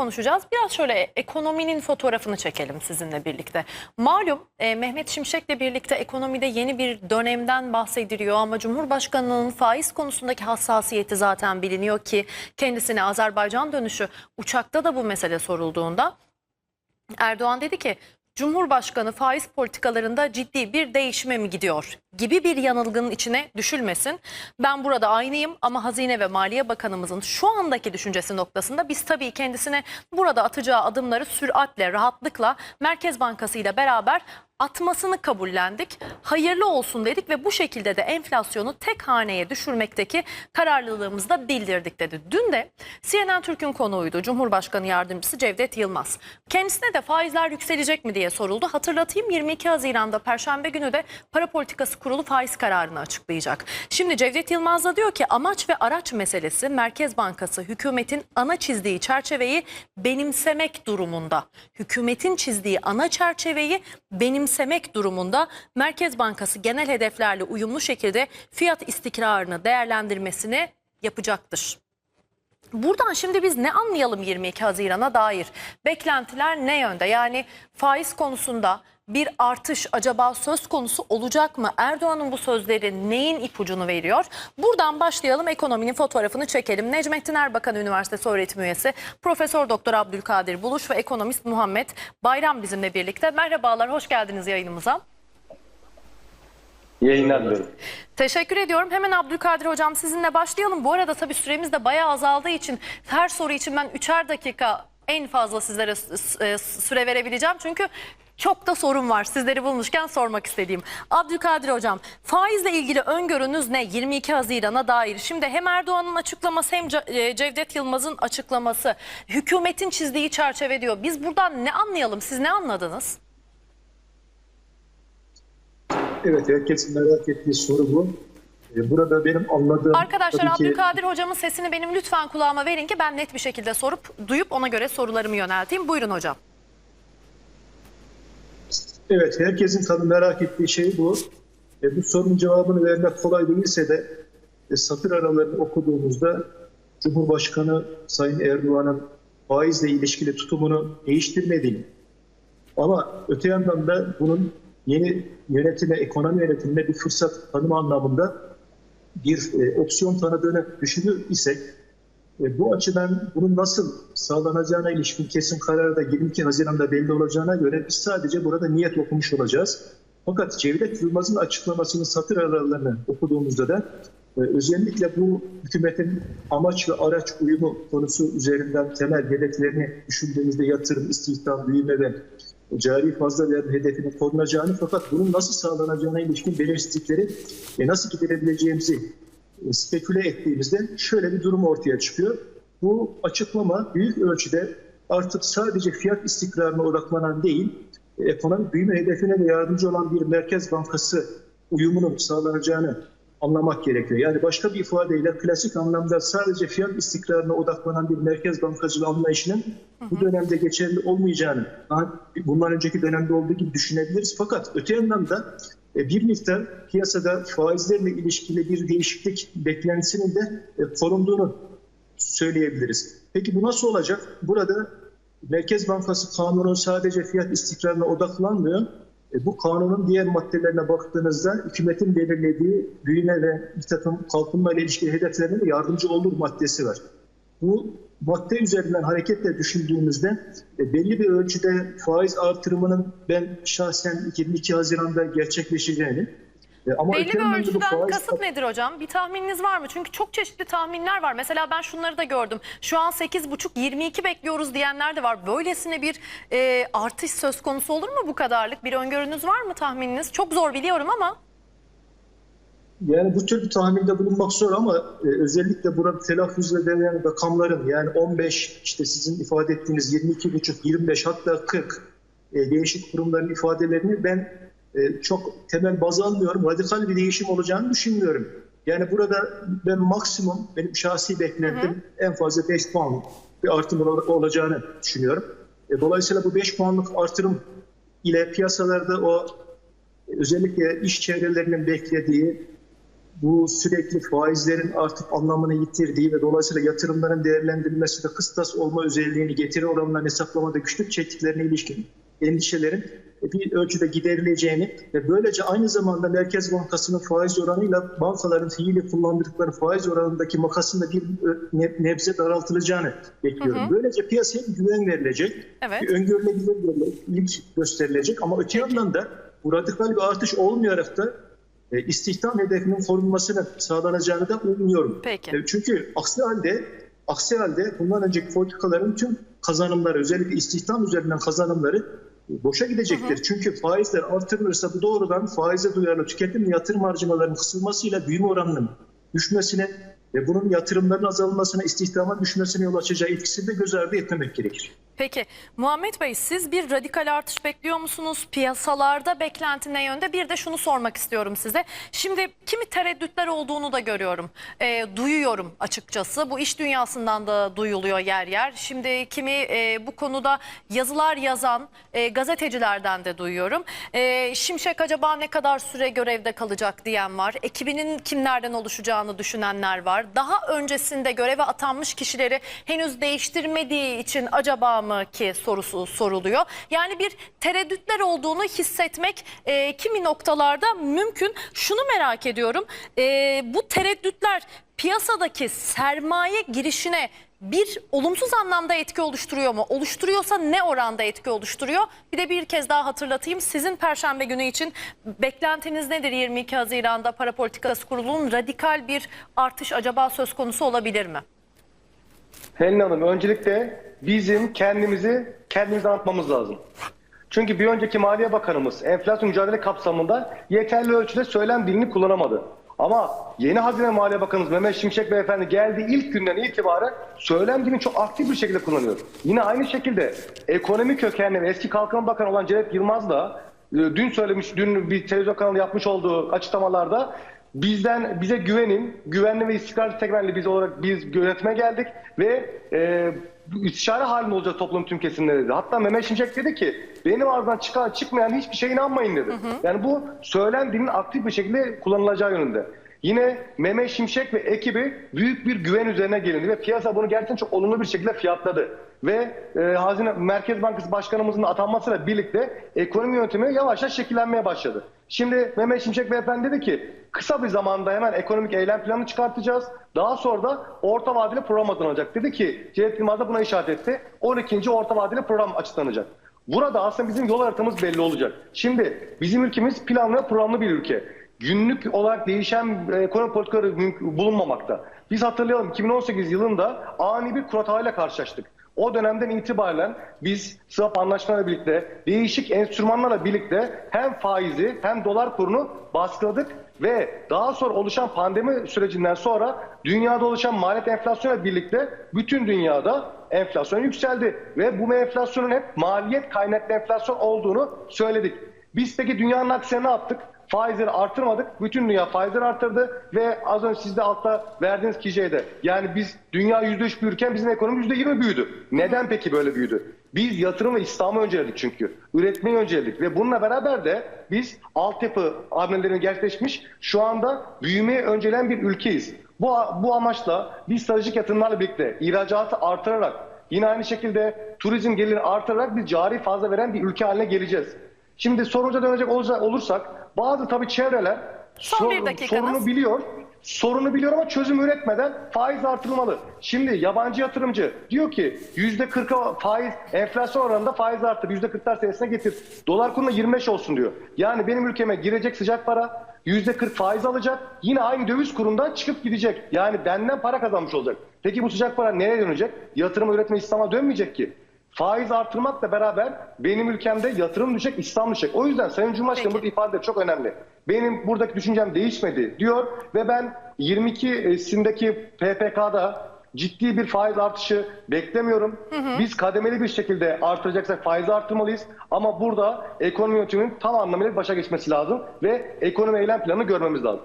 konuşacağız. Biraz şöyle ekonominin fotoğrafını çekelim sizinle birlikte. Malum e, Mehmet Şimşek'le birlikte ekonomide yeni bir dönemden bahsediliyor ama Cumhurbaşkanı'nın faiz konusundaki hassasiyeti zaten biliniyor ki kendisine Azerbaycan dönüşü uçakta da bu mesele sorulduğunda Erdoğan dedi ki Cumhurbaşkanı faiz politikalarında ciddi bir değişime mi gidiyor gibi bir yanılgının içine düşülmesin. Ben burada aynıyım ama Hazine ve Maliye Bakanımızın şu andaki düşüncesi noktasında biz tabii kendisine burada atacağı adımları süratle, rahatlıkla Merkez Bankası ile beraber atmasını kabullendik. Hayırlı olsun dedik ve bu şekilde de enflasyonu tek haneye düşürmekteki kararlılığımızı da bildirdik dedi. Dün de CNN Türk'ün konuğuydu Cumhurbaşkanı Yardımcısı Cevdet Yılmaz. Kendisine de faizler yükselecek mi diye soruldu. Hatırlatayım 22 Haziran'da Perşembe günü de Para Politikası Kurulu faiz kararını açıklayacak. Şimdi Cevdet Yılmaz da diyor ki amaç ve araç meselesi Merkez Bankası hükümetin ana çizdiği çerçeveyi benimsemek durumunda. Hükümetin çizdiği ana çerçeveyi benimsemek durumunda Merkez Bankası genel hedeflerle uyumlu şekilde fiyat istikrarını değerlendirmesini yapacaktır. Buradan şimdi biz ne anlayalım 22 Haziran'a dair? Beklentiler ne yönde? Yani faiz konusunda bir artış acaba söz konusu olacak mı? Erdoğan'ın bu sözleri neyin ipucunu veriyor? Buradan başlayalım ekonominin fotoğrafını çekelim. Necmettin Erbakan Üniversitesi öğretim üyesi Profesör Doktor Abdülkadir Buluş ve ekonomist Muhammed Bayram bizimle birlikte. Merhabalar, hoş geldiniz yayınımıza. Yayınlar diliyorum. Teşekkür ediyorum. Hemen Abdülkadir Hocam sizinle başlayalım. Bu arada tabii süremiz de bayağı azaldığı için her soru için ben üçer dakika en fazla sizlere e, süre verebileceğim. Çünkü çok da sorun var sizleri bulmuşken sormak istediğim. Abdülkadir Hocam faizle ilgili öngörünüz ne 22 Haziran'a dair? Şimdi hem Erdoğan'ın açıklaması hem e, Cevdet Yılmaz'ın açıklaması hükümetin çizdiği çerçeve diyor. Biz buradan ne anlayalım siz ne anladınız? Evet, herkesin merak ettiği soru bu. Ee, Burada benim anladığım... Arkadaşlar ki- Abdülkadir hocamın sesini benim lütfen kulağıma verin ki ben net bir şekilde sorup duyup ona göre sorularımı yönelteyim. Buyurun hocam. Evet, herkesin tabii merak ettiği şey bu. E, bu sorunun cevabını vermek kolay değilse de e, satır aralarını okuduğumuzda Cumhurbaşkanı Sayın Erdoğan'ın faizle ilişkili tutumunu değiştirmediğini ama öte yandan da bunun yeni yönetime, ekonomi yönetimine bir fırsat tanıma anlamında bir e, opsiyon tanıdığını düşünür isek e, bu açıdan bunun nasıl sağlanacağına ilişkin kesin kararı da 22 Haziran'da belli olacağına göre biz sadece burada niyet okumuş olacağız. Fakat Cevdet Yılmaz'ın açıklamasının satır aralarını okuduğumuzda da e, özellikle bu hükümetin amaç ve araç uyumu konusu üzerinden temel hedeflerini düşündüğümüzde yatırım, istihdam, büyüme ve cari fazla vergi hedefinin korunacağını fakat bunun nasıl sağlanacağına ilişkin belirsizlikleri ve nasıl giderebileceğimizi e, speküle ettiğimizde şöyle bir durum ortaya çıkıyor. Bu açıklama büyük ölçüde artık sadece fiyat istikrarına odaklanan değil, ekonomik büyüme hedefine de yardımcı olan bir merkez bankası uyumunun sağlanacağını anlamak gerekiyor. Yani başka bir ifadeyle klasik anlamda sadece fiyat istikrarına odaklanan bir merkez bankacılığı anlayışının bu dönemde geçerli olmayacağını bundan önceki dönemde olduğu gibi düşünebiliriz. Fakat öte yandan da bir miktar piyasada faizlerle ilişkili bir değişiklik beklentisinin de e, korunduğunu söyleyebiliriz. Peki bu nasıl olacak? Burada Merkez Bankası kanunu sadece fiyat istikrarına odaklanmıyor. E, bu kanunun diğer maddelerine baktığınızda hükümetin belirlediği büyüme ve bir takım kalkınma ile ilişkili hedeflerine de yardımcı olur maddesi var. Bu madde üzerinden hareketle düşündüğümüzde e, belli bir ölçüde faiz artırımının ben şahsen 22 Haziran'da gerçekleşeceğini e, ama Belli bir ölçüden faiz- kasıt nedir hocam? Bir tahmininiz var mı? Çünkü çok çeşitli tahminler var. Mesela ben şunları da gördüm. Şu an 8,5-22 bekliyoruz diyenler de var. Böylesine bir e, artış söz konusu olur mu bu kadarlık? Bir öngörünüz var mı tahmininiz? Çok zor biliyorum ama. Yani bu tür bir tahminde bulunmak zor ama e, özellikle burada telaffuz edilen rakamların yani 15 işte sizin ifade ettiğiniz 22,5 25 hatta 40 e, değişik kurumların ifadelerini ben e, çok temel baz almıyorum. Radikal bir değişim olacağını düşünmüyorum. Yani burada ben maksimum benim şahsi beklentim en fazla 5 puan bir artım ol- olacağını düşünüyorum. E, dolayısıyla bu 5 puanlık artırım ile piyasalarda o özellikle iş çevrelerinin beklediği bu sürekli faizlerin artık anlamını yitirdiği ve dolayısıyla yatırımların değerlendirilmesi de kıstas olma özelliğini getiri oranlarını hesaplamada güçlük çektiklerine ilişkin endişelerin bir ölçüde giderileceğini ve böylece aynı zamanda Merkez Bankası'nın faiz oranıyla bankaların fiili kullandıkları faiz oranındaki makasında bir ne- nebze daraltılacağını bekliyorum. Böylece piyasaya bir güven verilecek, Evet. bir öngörülebilirlik gösterilecek ama öte yandan da bu radikal bir artış olmayarak da e, istihdam hedefinin korunmasını sağlanacağını da umuyorum. Peki. E, Çünkü aksi halde aksi halde bundan önceki politikaların tüm kazanımları özellikle istihdam üzerinden kazanımları boşa gidecektir. Çünkü faizler artırılırsa bu doğrudan faize duyarlı tüketim yatırım harcamalarının kısılmasıyla büyüme oranının düşmesine ve bunun yatırımların azalmasına, istihdama düşmesine yol açacağı etkisini de göz ardı etmemek gerekir. Peki Muhammed Bey siz bir radikal artış bekliyor musunuz? Piyasalarda beklenti ne yönde? Bir de şunu sormak istiyorum size. Şimdi kimi tereddütler olduğunu da görüyorum. Ee, duyuyorum açıkçası. Bu iş dünyasından da duyuluyor yer yer. Şimdi kimi e, bu konuda yazılar yazan e, gazetecilerden de duyuyorum. E, Şimşek acaba ne kadar süre görevde kalacak diyen var. Ekibinin kimlerden oluşacağını düşünenler var. Daha öncesinde göreve atanmış kişileri henüz değiştirmediği için acaba mı ki sorusu soruluyor. Yani bir tereddütler olduğunu hissetmek e, kimi noktalarda mümkün. Şunu merak ediyorum. E, bu tereddütler piyasadaki sermaye girişine bir olumsuz anlamda etki oluşturuyor mu? Oluşturuyorsa ne oranda etki oluşturuyor? Bir de bir kez daha hatırlatayım. Sizin Perşembe günü için beklentiniz nedir 22 Haziran'da Para Politikası Kurulu'nun radikal bir artış acaba söz konusu olabilir mi? Helin Hanım öncelikle bizim kendimizi kendimize anlatmamız lazım. Çünkü bir önceki Maliye Bakanımız enflasyon mücadele kapsamında yeterli ölçüde söylem dilini kullanamadı. Ama yeni Hazine Maliye Bakanımız Mehmet Şimşek Beyefendi geldiği ilk günden itibaren söylem dilini çok aktif bir şekilde kullanıyor. Yine aynı şekilde ekonomi kökenli eski Kalkınma Bakanı olan Cevdet Yılmaz da e, dün söylemiş, dün bir televizyon kanalı yapmış olduğu açıklamalarda bizden bize güvenin, güvenli ve istikrarlı temelli biz olarak biz yönetime geldik ve e, istişare halinde olacak toplum tüm kesimleri dedi. Hatta Mehmet Şimşek dedi ki benim ağzımdan çıkan çıkmayan hiçbir şeye inanmayın dedi. Yani bu söylem dilinin aktif bir şekilde kullanılacağı yönünde. Yine Mehmet Şimşek ve ekibi büyük bir güven üzerine gelindi ve piyasa bunu gerçekten çok olumlu bir şekilde fiyatladı. Ve e, Hazine Merkez Bankası Başkanımızın atanmasıyla birlikte ekonomi yönetimi yavaş yavaş şekillenmeye başladı. Şimdi Mehmet Şimşek Beyefendi dedi ki kısa bir zamanda hemen ekonomik eylem planı çıkartacağız. Daha sonra da orta vadeli program açıklanacak. Dedi ki Cevdet Yılmaz buna işaret etti. 12. orta vadeli program açıklanacak. Burada aslında bizim yol haritamız belli olacak. Şimdi bizim ülkemiz planlı programlı bir ülke. Günlük olarak değişen e, ekonomi politikaları bulunmamakta. Biz hatırlayalım 2018 yılında ani bir kurat havayla karşılaştık. O dönemden itibaren biz swap anlaşmalarla birlikte değişik enstrümanlarla birlikte hem faizi hem dolar kurunu baskıladık ve daha sonra oluşan pandemi sürecinden sonra dünyada oluşan maliyet enflasyonla birlikte bütün dünyada enflasyon yükseldi ve bu enflasyonun hep maliyet kaynaklı enflasyon olduğunu söyledik. Biz peki dünyanın aksine ne yaptık? Faizleri artırmadık. Bütün dünya faizleri arttırdı ve az önce siz de altta verdiğiniz kişiyde yani biz dünya %3 büyürken bizim ekonomi %20 büyüdü. Neden peki böyle büyüdü? Biz yatırım ve İslam'ı önceledik çünkü. Üretmeyi önceledik ve bununla beraber de biz altyapı hamlelerini gerçekleşmiş şu anda büyümeyi önceleyen bir ülkeyiz. Bu, bu amaçla biz stratejik yatırımlarla birlikte ihracatı artırarak yine aynı şekilde turizm gelirini artırarak bir cari fazla veren bir ülke haline geleceğiz. Şimdi sorunuza dönecek olursak bazı tabii çevreler Son dakikanız. sorunu biliyor. Sorunu biliyor ama çözüm üretmeden faiz artırılmalı. Şimdi yabancı yatırımcı diyor ki yüzde 40'a faiz enflasyon oranında faiz arttır. Yüzde 40'lar seviyesine getir. Dolar kuruna 25 olsun diyor. Yani benim ülkeme girecek sıcak para yüzde 40 faiz alacak. Yine aynı döviz kurundan çıkıp gidecek. Yani benden para kazanmış olacak. Peki bu sıcak para nereye dönecek? Yatırım üretme İslam'a dönmeyecek ki. Faiz artırmakla beraber benim ülkemde yatırım düşecek, İslam düşecek. O yüzden Sayın Cumhurbaşkanı burada ifade çok önemli. Benim buradaki düşüncem değişmedi diyor ve ben 22'sindeki PPK'da ciddi bir faiz artışı beklemiyorum. Biz kademeli bir şekilde artıracaksak faizi artırmalıyız. Ama burada ekonomi yönetiminin tam anlamıyla başa geçmesi lazım ve ekonomi eylem planını görmemiz lazım.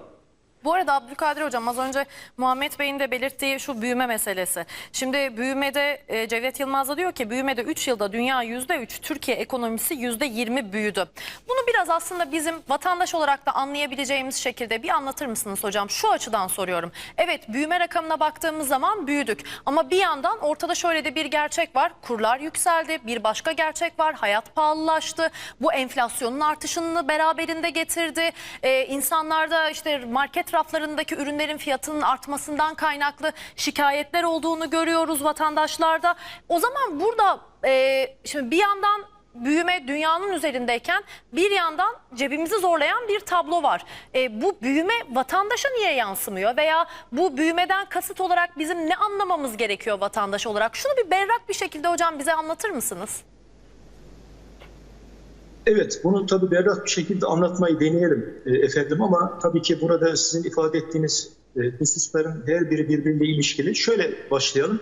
Bu arada Abdülkadir Hocam az önce Muhammed Bey'in de belirttiği şu büyüme meselesi. Şimdi büyümede e, Cevdet Yılmaz da diyor ki büyümede 3 yılda dünya %3, Türkiye ekonomisi %20 büyüdü. Bunu biraz aslında bizim vatandaş olarak da anlayabileceğimiz şekilde bir anlatır mısınız hocam? Şu açıdan soruyorum. Evet büyüme rakamına baktığımız zaman büyüdük ama bir yandan ortada şöyle de bir gerçek var. Kurlar yükseldi. Bir başka gerçek var. Hayat pahalılaştı. Bu enflasyonun artışını beraberinde getirdi. Ee, insanlarda işte market raflarındaki ürünlerin fiyatının artmasından kaynaklı şikayetler olduğunu görüyoruz vatandaşlarda. O zaman burada e, şimdi bir yandan büyüme dünyanın üzerindeyken bir yandan cebimizi zorlayan bir tablo var. E, bu büyüme vatandaşa niye yansımıyor veya bu büyümeden kasıt olarak bizim ne anlamamız gerekiyor vatandaş olarak? Şunu bir berrak bir şekilde hocam bize anlatır mısınız? Evet, bunu tabii berrak bir şekilde anlatmayı deneyelim e, efendim ama tabii ki burada sizin ifade ettiğiniz e, hususların her biri birbiriyle ilişkili. Şöyle başlayalım.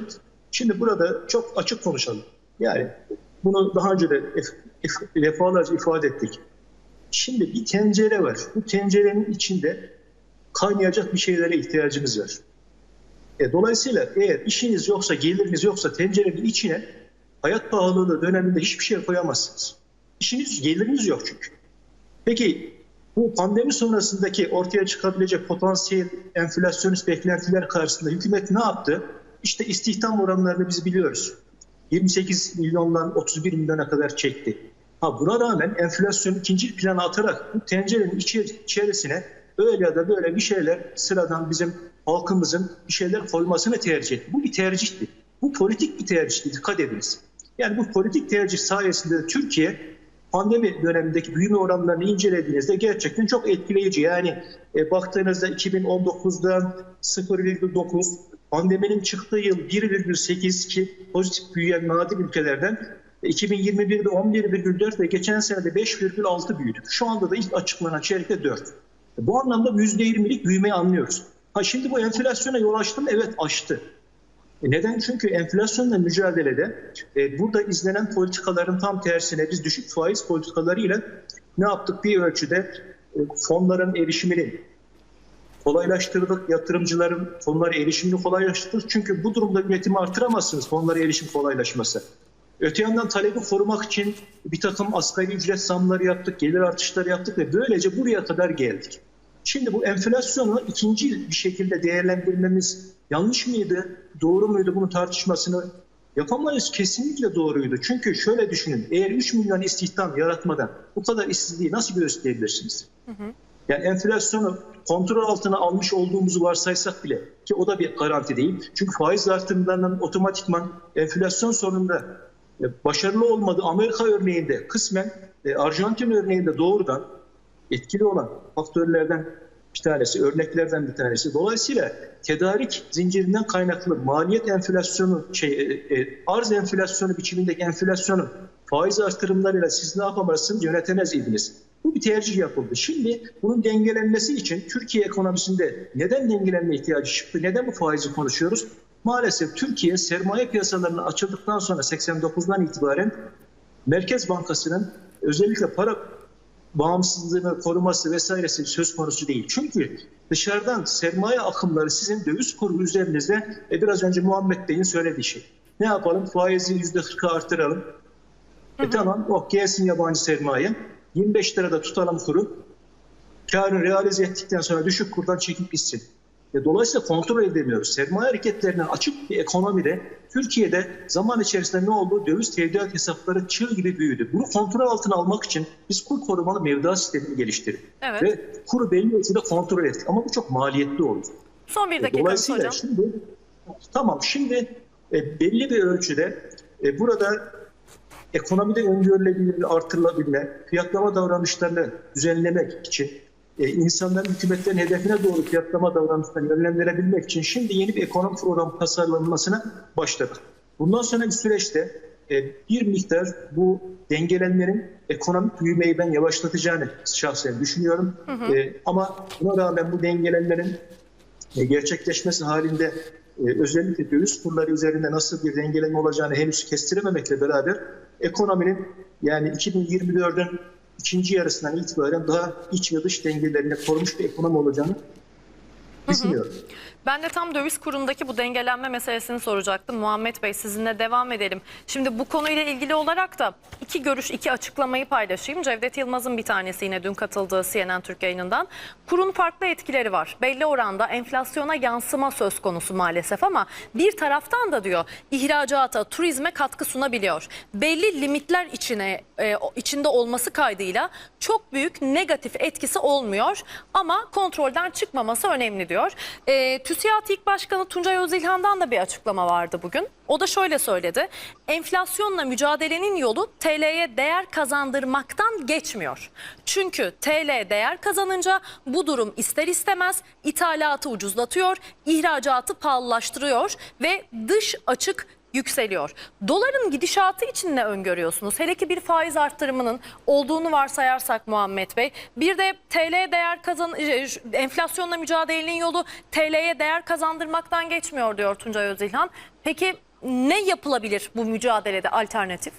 Şimdi burada çok açık konuşalım. Yani bunu daha önce de defalarca ifade ettik. Şimdi bir tencere var. Bu tencerenin içinde kaynayacak bir şeylere ihtiyacımız var. E, dolayısıyla eğer işiniz yoksa, geliriniz yoksa tencerenin içine hayat pahalılığı döneminde hiçbir şey koyamazsınız. İşiniz, geliriniz yok çünkü. Peki bu pandemi sonrasındaki ortaya çıkabilecek potansiyel enflasyonist beklentiler karşısında hükümet ne yaptı? İşte istihdam oranlarını biz biliyoruz. 28 milyondan 31 milyona kadar çekti. Ha buna rağmen enflasyonu ikinci plana atarak bu tencerenin içerisine öyle ya da böyle bir şeyler sıradan bizim halkımızın bir şeyler koymasını tercih etti. Bu bir tercihti. Bu politik bir tercihti. Dikkat ediniz. Yani bu politik tercih sayesinde de Türkiye pandemi dönemindeki büyüme oranlarını incelediğinizde gerçekten çok etkileyici. Yani e, baktığınızda 2019'da 0,9, pandeminin çıktığı yıl 1,8 ki pozitif büyüyen nadir ülkelerden e, 2021'de 11,4 ve geçen sene de 5,6 büyüdük. Şu anda da ilk açıklanan çeyrekte 4. E, Bu anlamda %20'lik büyümeyi anlıyoruz. Ha şimdi bu enflasyona yol açtı? Evet açtı. E Neden? Çünkü enflasyonla mücadelede e, burada izlenen politikaların tam tersine biz düşük faiz politikalarıyla ne yaptık? Bir ölçüde e, fonların erişimini kolaylaştırdık. Yatırımcıların fonlara erişimini kolaylaştırdık. Çünkü bu durumda üretimi artıramazsınız fonlara erişim kolaylaşması. Öte yandan talebi korumak için bir takım asgari ücret zamları yaptık, gelir artışları yaptık ve böylece buraya kadar geldik. Şimdi bu enflasyonu ikinci bir şekilde değerlendirmemiz yanlış mıydı, doğru muydu bunun tartışmasını yapamayız. Kesinlikle doğruydu. Çünkü şöyle düşünün, eğer 3 milyon istihdam yaratmadan bu kadar işsizliği nasıl gösterebilirsiniz? Yani enflasyonu kontrol altına almış olduğumuzu varsaysak bile ki o da bir garanti değil. Çünkü faiz artımlarının otomatikman enflasyon sorununda e, başarılı olmadığı Amerika örneğinde kısmen e, Arjantin örneğinde doğrudan etkili olan faktörlerden bir tanesi, örneklerden bir tanesi. Dolayısıyla tedarik zincirinden kaynaklı maliyet enflasyonu, şey, e, e, arz enflasyonu biçimindeki enflasyonun faiz artırımlarıyla siz ne yapamazsınız, yönetemez idiniz. Bu bir tercih yapıldı. Şimdi bunun dengelenmesi için Türkiye ekonomisinde neden dengelenme ihtiyacı çıktı? Neden bu faizi konuşuyoruz? Maalesef Türkiye sermaye piyasalarına açıldıktan sonra 89'dan itibaren Merkez Bankası'nın özellikle para bağımsızlığını koruması vesairesi söz konusu değil. Çünkü dışarıdan sermaye akımları sizin döviz kuru üzerinizde e, biraz önce Muhammed Bey'in söylediği şey. Ne yapalım? Faizi %40'a artıralım. E tamam, oh gelsin yabancı sermaye. 25 lirada tutalım kuru. Karını realize ettikten sonra düşük kurdan çekip gitsin. E, dolayısıyla kontrol edemiyoruz. Sermaye hareketlerinin açık bir ekonomide Türkiye'de zaman içerisinde ne oldu? Döviz tevdiat hesapları çığ gibi büyüdü. Bunu kontrol altına almak için biz kur korumalı mevduat sistemini geliştirdik. Evet. Ve kuru belli ölçüde kontrol ettik. Ama bu çok maliyetli oldu. Son bir E, dakikamız Dolayısıyla hocam. şimdi tamam şimdi e, belli bir ölçüde e, burada ekonomide öngörülebilir, artırılabilme, fiyatlama davranışlarını düzenlemek için e, insanların hükümetlerin hedefine doğru fiyatlama davranışlarını yönlendirebilmek için şimdi yeni bir ekonomi programı tasarlanmasına başladık. Bundan sonra bir süreçte e, bir miktar bu dengelenmenin ekonomik büyümeyi ben yavaşlatacağını şahsen düşünüyorum. E, ama buna rağmen bu dengelenmenin e, gerçekleşmesi halinde e, özellikle döviz kurları üzerinde nasıl bir dengeleme olacağını henüz kestirememekle beraber ekonominin yani 2024'ün ikinci yarısından itibaren daha iç ve dış dengelerini korumuş bir ekonomi olacağını düşünüyorum. Ben de tam döviz kurundaki bu dengelenme meselesini soracaktım. Muhammed Bey sizinle devam edelim. Şimdi bu konuyla ilgili olarak da iki görüş, iki açıklamayı paylaşayım. Cevdet Yılmaz'ın bir tanesi yine dün katıldığı CNN Türk yayınından. Kurun farklı etkileri var. Belli oranda enflasyona yansıma söz konusu maalesef ama bir taraftan da diyor ihracata, turizme katkı sunabiliyor. Belli limitler içine e, içinde olması kaydıyla çok büyük negatif etkisi olmuyor ama kontrolden çıkmaması önemli diyor. E, TÜSİAD İlk Başkanı Tuncay Özilhan'dan da bir açıklama vardı bugün. O da şöyle söyledi. Enflasyonla mücadelenin yolu TL'ye değer kazandırmaktan geçmiyor. Çünkü TL değer kazanınca bu durum ister istemez ithalatı ucuzlatıyor, ihracatı pahalılaştırıyor ve dış açık yükseliyor. Doların gidişatı için ne öngörüyorsunuz? Hele ki bir faiz arttırımının olduğunu varsayarsak Muhammed Bey. Bir de TL değer kazan e, enflasyonla mücadelenin yolu TL'ye değer kazandırmaktan geçmiyor diyor Tuncay Özilhan. Peki ne yapılabilir bu mücadelede alternatif?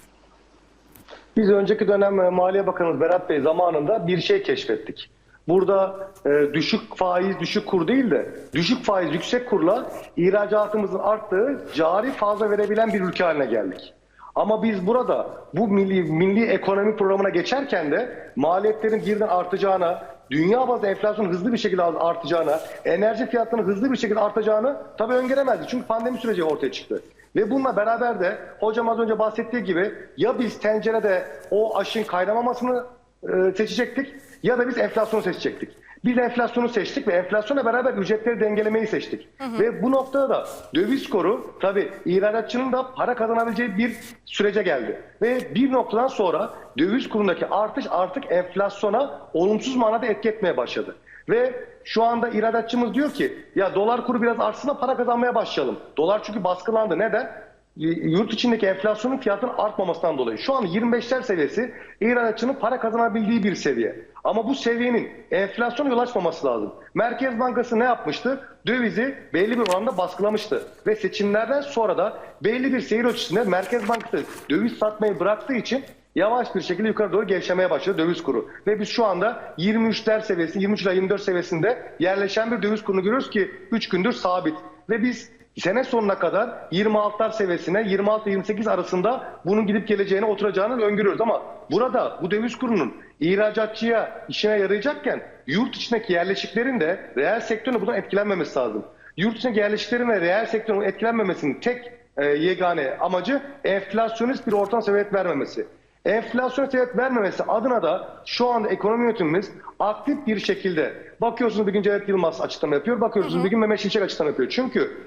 Biz önceki dönem e, Maliye Bakanımız Berat Bey zamanında bir şey keşfettik. Burada e, düşük faiz, düşük kur değil de düşük faiz, yüksek kurla ihracatımızın arttığı cari fazla verebilen bir ülke haline geldik. Ama biz burada bu milli, milli ekonomi programına geçerken de maliyetlerin birden artacağına, dünya bazı enflasyon hızlı bir şekilde artacağına, enerji fiyatlarının hızlı bir şekilde artacağını tabii öngöremezdik. Çünkü pandemi süreci ortaya çıktı. Ve bununla beraber de hocam az önce bahsettiği gibi ya biz tencerede o aşın kaynamamasını e, seçecektik ya da biz enflasyonu seçecektik. Biz enflasyonu seçtik ve enflasyonla beraber ücretleri dengelemeyi seçtik. Ve bu noktada da döviz koru tabii ihracatçının da para kazanabileceği bir sürece geldi. Ve bir noktadan sonra döviz kurundaki artış artık enflasyona olumsuz manada etki etmeye başladı. Ve şu anda ihracatçımız diyor ki ya dolar kuru biraz artsın da para kazanmaya başlayalım. Dolar çünkü baskılandı. Neden? yurt içindeki enflasyonun fiyatının artmamasından dolayı. Şu an 25'ler seviyesi ihracatçının para kazanabildiği bir seviye. Ama bu seviyenin enflasyona yol açmaması lazım. Merkez Bankası ne yapmıştı? Dövizi belli bir oranda baskılamıştı. Ve seçimlerden sonra da belli bir seyir ölçüsünde Merkez Bankası döviz satmayı bıraktığı için yavaş bir şekilde yukarı doğru gevşemeye başladı döviz kuru. Ve biz şu anda 23'ler seviyesi, 23 ila 24 seviyesinde yerleşen bir döviz kurunu görüyoruz ki 3 gündür sabit. Ve biz sene sonuna kadar 26'lar seviyesine 26-28 arasında bunun gidip geleceğine oturacağını öngörüyoruz. Ama burada bu döviz kurunun ihracatçıya işine yarayacakken yurt içindeki yerleşiklerin de reel sektörün bundan etkilenmemesi lazım. Yurt içindeki yerleşiklerin ve reel sektörün etkilenmemesinin tek e, yegane amacı enflasyonist bir ortam sebebiyet vermemesi. Enflasyon sebep vermemesi adına da şu anda ekonomi yönetimimiz aktif bir şekilde bakıyorsunuz bir gün Cevdet Yılmaz açıklama yapıyor, bakıyorsunuz bir gün Mehmet Şimşek açıklama yapıyor. Çünkü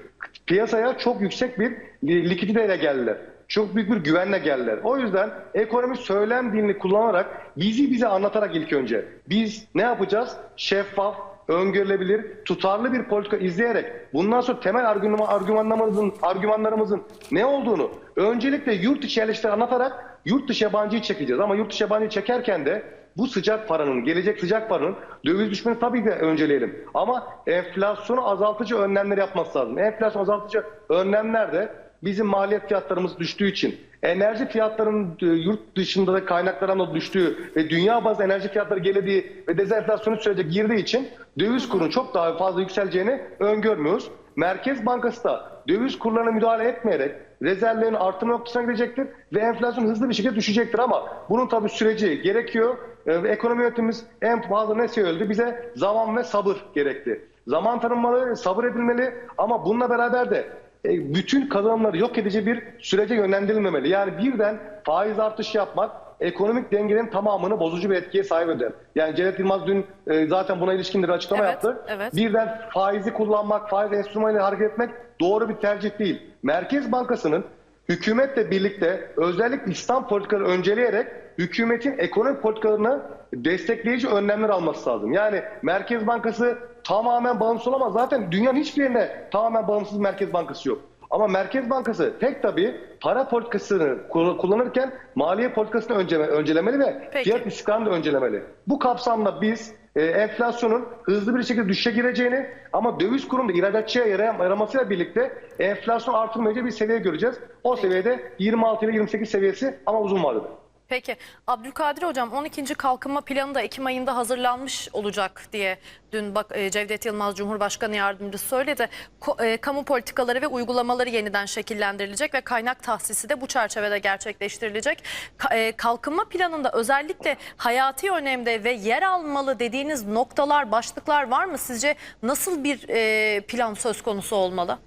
piyasaya çok yüksek bir likiditeyle geldiler. Çok büyük bir güvenle geldiler. O yüzden ekonomi söylem dilini kullanarak bizi bize anlatarak ilk önce biz ne yapacağız? Şeffaf, öngörülebilir, tutarlı bir politika izleyerek bundan sonra temel argüman, argümanlarımızın, argümanlarımızın ne olduğunu öncelikle yurt içi yerleşikleri anlatarak yurt dışı yabancıyı çekeceğiz. Ama yurt dışı yabancıyı çekerken de bu sıcak paranın, gelecek sıcak paranın döviz düşmeni tabii ki önceleyelim. Ama enflasyonu azaltıcı önlemler yapması lazım. Enflasyon azaltıcı önlemler de bizim maliyet fiyatlarımız düştüğü için, enerji fiyatlarının e, yurt dışında da kaynaklardan da düştüğü ve dünya bazı enerji fiyatları gelediği ve dezenflasyonu sürece girdiği için döviz kurunun çok daha fazla yükseleceğini öngörmüyoruz. Merkez Bankası da döviz kurlarına müdahale etmeyerek rezervlerin artırma noktasına gidecektir ve enflasyon hızlı bir şekilde düşecektir ama bunun tabii süreci gerekiyor. Ee, ekonomi yönetimimiz en fazla ne söyledi? Bize zaman ve sabır gerekti. Zaman tanınmalı, sabır edilmeli ama bununla beraber de bütün kazanımları yok edici bir sürece yönlendirilmemeli. Yani birden faiz artışı yapmak ekonomik dengenin tamamını bozucu bir etkiye sahip eder. Yani Cevdet Yılmaz dün e, zaten buna ilişkin bir açıklama Evet, yaptı. evet. Birden faizi kullanmak, faiz enstrümanıyla hareket etmek doğru bir tercih değil. Merkez Bankası'nın hükümetle birlikte özellikle İslam politikaları önceleyerek hükümetin ekonomik politikalarını destekleyici önlemler alması lazım. Yani Merkez Bankası tamamen bağımsız olamaz. Zaten dünyanın hiçbir yerinde tamamen bağımsız Merkez Bankası yok. Ama Merkez Bankası tek tabii para politikasını kullan- kullanırken maliye politikasını önce, öncelemeli ve Peki. fiyat istikrarını da öncelemeli. Bu kapsamda biz e, enflasyonun hızlı bir şekilde düşüşe gireceğini ama döviz kurunda ihracatçıya yaramasıyla birlikte enflasyon artırmayacağı bir seviye göreceğiz. O seviyede 26 ile 28 seviyesi ama uzun vadede. Peki Abdülkadir Hocam 12. kalkınma planı da Ekim ayında hazırlanmış olacak diye dün bak e, Cevdet Yılmaz Cumhurbaşkanı Yardımcısı söyledi. Ko- e, kamu politikaları ve uygulamaları yeniden şekillendirilecek ve kaynak tahsisi de bu çerçevede gerçekleştirilecek. Ka- e, kalkınma planında özellikle hayati önemde ve yer almalı dediğiniz noktalar, başlıklar var mı? Sizce nasıl bir e, plan söz konusu olmalı?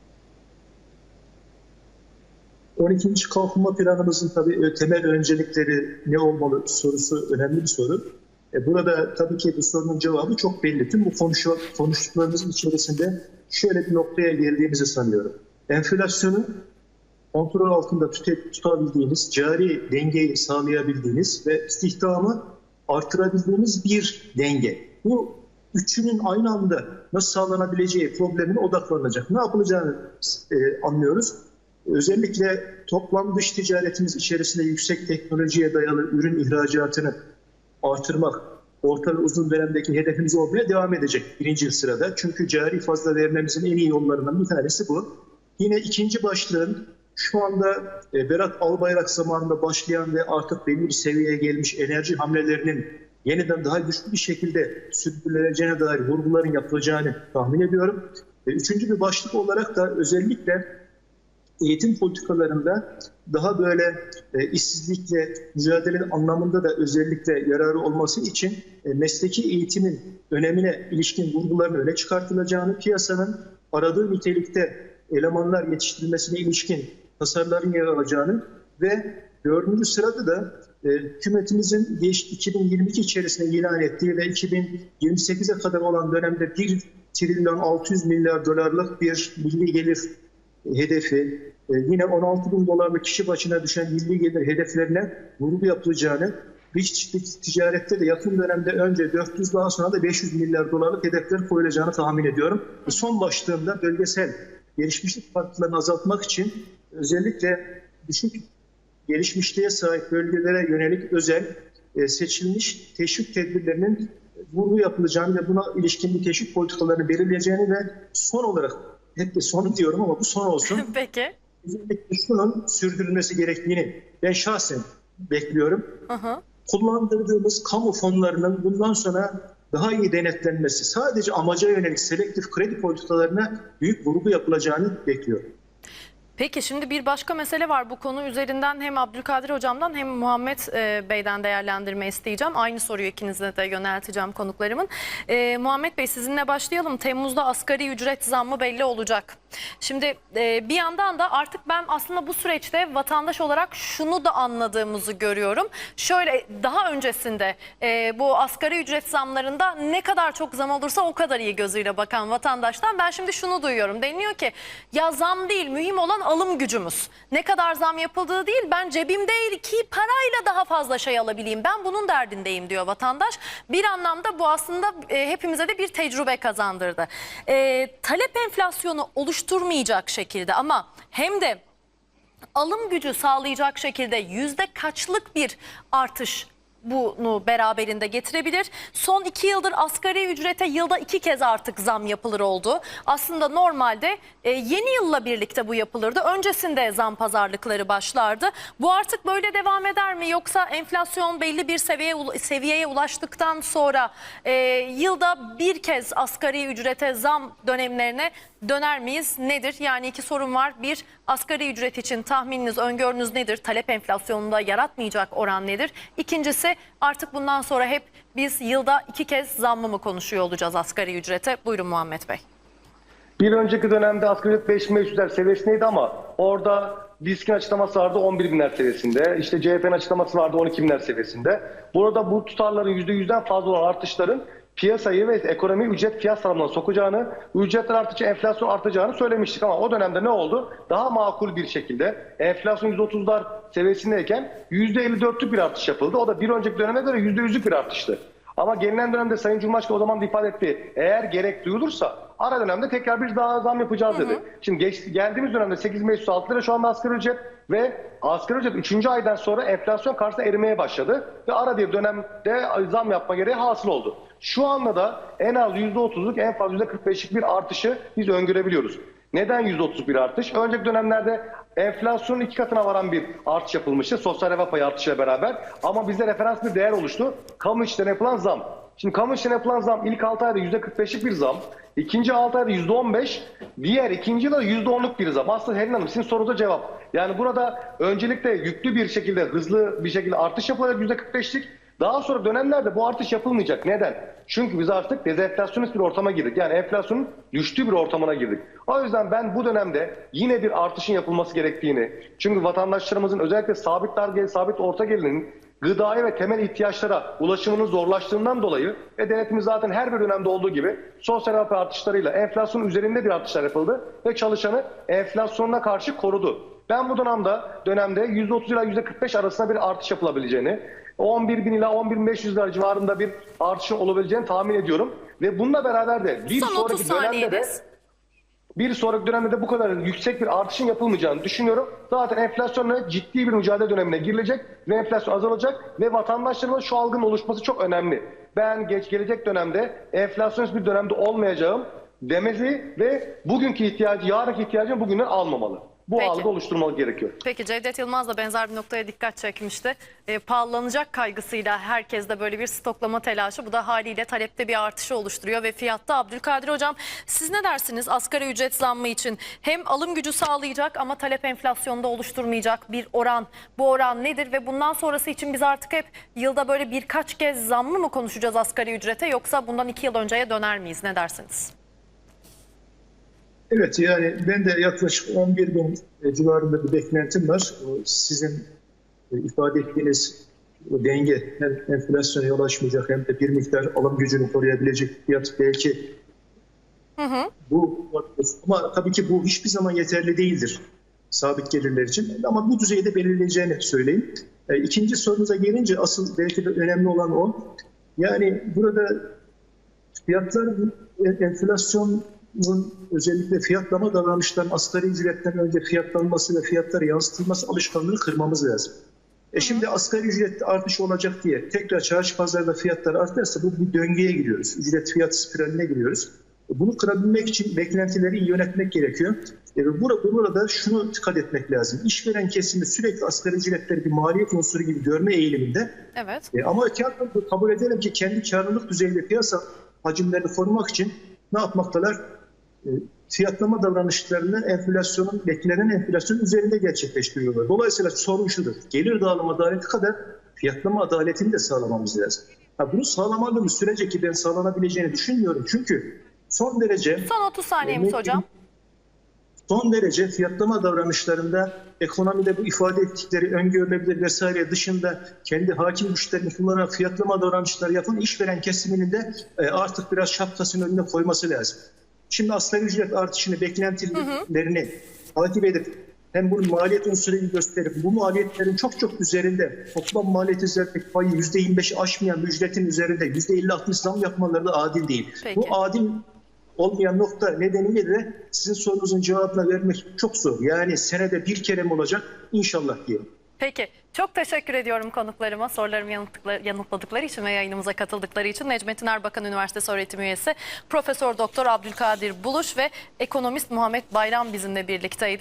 12. kalkınma planımızın tabii e, temel öncelikleri ne olmalı sorusu önemli bir soru. E, Burada tabii ki bu sorunun cevabı çok belli. Tüm bu konuştuklarımızın içerisinde şöyle bir noktaya geldiğimizi sanıyorum. Enflasyonu kontrol altında tutabildiğiniz, cari dengeyi sağlayabildiğiniz ve istihdamı artırabildiğiniz bir denge. Bu üçünün aynı anda nasıl sağlanabileceği problemine odaklanacak. Ne yapılacağını e, anlıyoruz. Özellikle toplam dış ticaretimiz içerisinde yüksek teknolojiye dayalı ürün ihracatını artırmak orta ve uzun dönemdeki hedefimiz olmaya devam edecek birinci sırada. Çünkü cari fazla vermemizin en iyi yollarından bir tanesi bu. Yine ikinci başlığın şu anda e, Berat Albayrak zamanında başlayan ve artık belli bir seviyeye gelmiş enerji hamlelerinin yeniden daha güçlü bir şekilde sürdürüleceğine dair vurguların yapılacağını tahmin ediyorum. E, Üçüncü bir başlık olarak da özellikle eğitim politikalarında daha böyle e, işsizlikle mücadele anlamında da özellikle yararı olması için e, mesleki eğitimin önemine ilişkin vurguların öne çıkartılacağını, piyasanın aradığı nitelikte elemanlar yetiştirilmesine ilişkin tasarıların yer alacağını ve dördüncü sırada da e, hükümetimizin geç 2022 içerisinde ilan ettiği ve 2028'e kadar olan dönemde 1 trilyon 600 milyar dolarlık bir milli gelir hedefi, e, yine 16 bin dolarlık kişi başına düşen milli gelir hedeflerine vurgu yapılacağını, dış ticarette de yakın dönemde önce 400 daha sonra da 500 milyar dolarlık hedefler koyulacağını tahmin ediyorum. Son başlığımda bölgesel gelişmişlik farklarını azaltmak için özellikle düşük gelişmişliğe sahip bölgelere yönelik özel e, seçilmiş teşvik tedbirlerinin vurgu yapılacağını ve buna ilişkin bir teşvik politikalarını belirleyeceğini ve son olarak hep de sonu diyorum ama bu son olsun. Peki. Şunun sürdürülmesi gerektiğini ben şahsen bekliyorum. Hı. Kullandırdığımız kamu fonlarının bundan sonra daha iyi denetlenmesi, sadece amaca yönelik selektif kredi politikalarına büyük vurgu yapılacağını bekliyorum. Peki şimdi bir başka mesele var. Bu konu üzerinden hem Abdülkadir Hocam'dan hem Muhammed e, Bey'den değerlendirme isteyeceğim. Aynı soruyu ikinize de yönelteceğim konuklarımın. E, Muhammed Bey sizinle başlayalım. Temmuz'da asgari ücret zammı belli olacak. Şimdi e, bir yandan da artık ben aslında bu süreçte vatandaş olarak şunu da anladığımızı görüyorum. Şöyle daha öncesinde e, bu asgari ücret zamlarında ne kadar çok zam olursa o kadar iyi gözüyle bakan vatandaştan ben şimdi şunu duyuyorum. Deniliyor ki ya zam değil mühim olan alım gücümüz. Ne kadar zam yapıldığı değil ben cebimdeki parayla daha fazla şey alabileyim. Ben bunun derdindeyim diyor vatandaş. Bir anlamda bu aslında e, hepimize de bir tecrübe kazandırdı. E, talep enflasyonu oluşturmayacak şekilde ama hem de alım gücü sağlayacak şekilde yüzde kaçlık bir artış bunu beraberinde getirebilir. Son iki yıldır asgari ücrete yılda iki kez artık zam yapılır oldu. Aslında normalde e, yeni yılla birlikte bu yapılırdı. Öncesinde zam pazarlıkları başlardı. Bu artık böyle devam eder mi? Yoksa enflasyon belli bir seviyeye, seviyeye ulaştıktan sonra e, yılda bir kez asgari ücrete zam dönemlerine döner miyiz? Nedir? Yani iki sorun var. Bir, asgari ücret için tahmininiz, öngörünüz nedir? Talep enflasyonunda yaratmayacak oran nedir? İkincisi artık bundan sonra hep biz yılda iki kez zammı mı konuşuyor olacağız asgari ücrete? Buyurun Muhammed Bey. Bir önceki dönemde asgari ücret 5500'ler seviyesindeydi ama orada DİSK'in açıklaması vardı 11 binler seviyesinde. İşte CHP'nin açıklaması vardı 12 binler seviyesinde. Burada bu tutarların %100'den fazla olan artışların piyasayı ve ekonomi ücret fiyat sağlamına sokacağını, ücretler arttıkça enflasyon artacağını söylemiştik ama o dönemde ne oldu? Daha makul bir şekilde enflasyon %30'lar seviyesindeyken %54'lük bir artış yapıldı. O da bir önceki döneme göre %100'lük bir artıştı. Ama gelinen dönemde Sayın Cumhurbaşkanı o zaman da ifade etti. Eğer gerek duyulursa ara dönemde tekrar bir daha zam yapacağız dedi. Şimdi geç, geldiğimiz dönemde 8506 lira şu anda asgari ücret ve asgari ücret 3. aydan sonra enflasyon karşısında erimeye başladı. Ve ara bir dönemde zam yapma gereği hasıl oldu. Şu anda da en az %30'luk en fazla %45'lik bir artışı biz öngörebiliyoruz. Neden %30 bir artış? Önceki dönemlerde enflasyonun iki katına varan bir artış yapılmıştı. Sosyal refah payı artışıyla beraber. Ama bizde referans bir değer oluştu. Kamu işlerine yapılan zam. Şimdi kamu işlerine yapılan zam ilk 6 ayda %45'lik bir zam. İkinci 6 ayda %15. Diğer ikinci yılda %10'luk bir zam. Aslında Helin Hanım sizin sorunuza cevap. Yani burada öncelikle yüklü bir şekilde hızlı bir şekilde artış yapılacak %45'lik. Daha sonra dönemlerde bu artış yapılmayacak. Neden? Çünkü biz artık dezenflasyonist bir ortama girdik. Yani enflasyonun düştüğü bir ortamına girdik. O yüzden ben bu dönemde yine bir artışın yapılması gerektiğini, çünkü vatandaşlarımızın özellikle sabit dar sabit orta gelirinin gıdaya ve temel ihtiyaçlara ulaşımının zorlaştığından dolayı ve denetimiz zaten her bir dönemde olduğu gibi sosyal refah artışlarıyla enflasyonun üzerinde bir artışlar yapıldı ve çalışanı enflasyonuna karşı korudu. Ben bu dönemde dönemde %30 ila %45 arasında bir artış yapılabileceğini, 11 bin ila 11 bin 500 lira civarında bir artışın olabileceğini tahmin ediyorum. Ve bununla beraber de bir Son 30 sonraki dönemde de bir sonraki dönemde de bu kadar yüksek bir artışın yapılmayacağını düşünüyorum. Zaten enflasyonla ciddi bir mücadele dönemine girilecek ve enflasyon azalacak ve vatandaşlarımız şu algının oluşması çok önemli. Ben geç gelecek dönemde enflasyonist bir dönemde olmayacağım demesi ve bugünkü ihtiyacı, yarınki ihtiyacını bugünden almamalı. Bu Peki. algı oluşturmalı gerekiyor. Peki Cevdet Yılmaz da benzer bir noktaya dikkat çekmişti. E, pahalanacak kaygısıyla herkes de böyle bir stoklama telaşı. Bu da haliyle talepte bir artışı oluşturuyor ve fiyatta Abdülkadir Hocam siz ne dersiniz asgari ücret zammı için? Hem alım gücü sağlayacak ama talep enflasyonda oluşturmayacak bir oran. Bu oran nedir ve bundan sonrası için biz artık hep yılda böyle birkaç kez zammı mı konuşacağız asgari ücrete yoksa bundan iki yıl önceye döner miyiz? Ne dersiniz? Evet yani ben de yaklaşık 11 bin e, civarında bir beklentim var. Sizin e, ifade ettiğiniz denge hem enflasyona yol açmayacak hem de bir miktar alım gücünü koruyabilecek fiyat belki bu ama tabii ki bu hiçbir zaman yeterli değildir sabit gelirler için ama bu düzeyde belirleyeceğini söyleyeyim. E, İkinci sorunuza gelince asıl belki de önemli olan o. Yani burada fiyatlar e, enflasyonun özellikle fiyatlama davranışlarının asgari ücretten önce fiyatlanması ve fiyatlara yansıtılması alışkanlığını kırmamız lazım. E şimdi asgari ücrette artış olacak diye tekrar çarşı pazarda fiyatlar artarsa bu bir döngüye giriyoruz. Ücret fiyat spiraline giriyoruz. E Bunu kırabilmek için beklentileri iyi yönetmek gerekiyor. E ve burada, burada şunu dikkat etmek lazım. İşveren kesimi sürekli asgari ücretleri bir maliyet unsuru gibi görme eğiliminde. Evet. E, ama kârlılık kabul edelim ki kendi karlılık düzeyinde piyasa hacimlerini korumak için ne yapmaktalar? E, fiyatlama davranışlarını enflasyonun, beklenen enflasyonun üzerinde gerçekleştiriyorlar. Dolayısıyla sorun şudur. Gelir dağılım adaleti kadar fiyatlama adaletini de sağlamamız lazım. Ha, bunu sağlamadığımız sürece ki ben sağlanabileceğini düşünmüyorum. Çünkü son derece Son 30 saniyemiz hocam. son derece fiyatlama davranışlarında ekonomide bu ifade ettikleri öngörülebilir vesaire dışında kendi hakim güçlerini kullanarak fiyatlama davranışları yapan işveren kesiminin de e, artık biraz şapkasının önüne koyması lazım. Şimdi asgari ücret artışını beklentilerini takip edip hem bunun maliyet unsurunu gösterip bu maliyetlerin çok çok üzerinde toplam maliyet üzerindeki payı %25 aşmayan ücretin üzerinde %50-60 zam yapmaları da adil değil. Peki. Bu adil olmayan nokta nedeniyle de sizin sorunuzun cevabını vermek çok zor. Yani senede bir kere mi olacak? İnşallah diyelim. Peki. Çok teşekkür ediyorum konuklarıma sorularımı yanıtladıkları için ve yayınımıza katıldıkları için. Necmettin Erbakan Üniversitesi öğretim üyesi Profesör Doktor Abdülkadir Buluş ve ekonomist Muhammed Bayram bizimle birlikteydi.